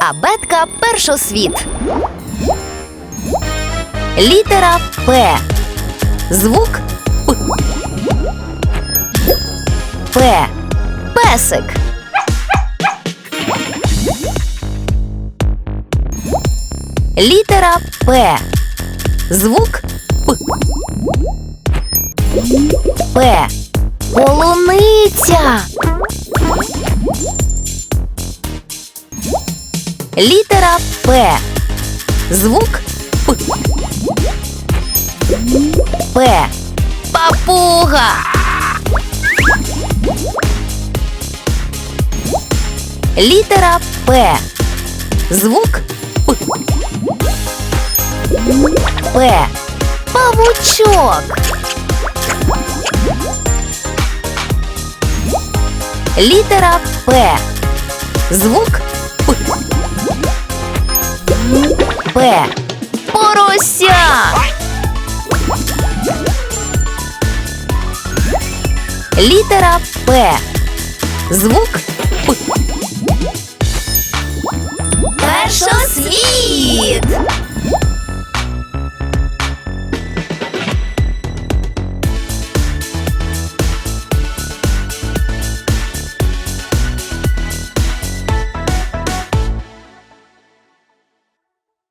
Абетка першосвіт. Літера П. Звук П. П. Песик. Літера П. Звук П. П. Літера П. Звук П. П. Папуга. Літера П. Звук П. П. Павучок. Літера П. Звук П. Порося. Літера П. Звук П.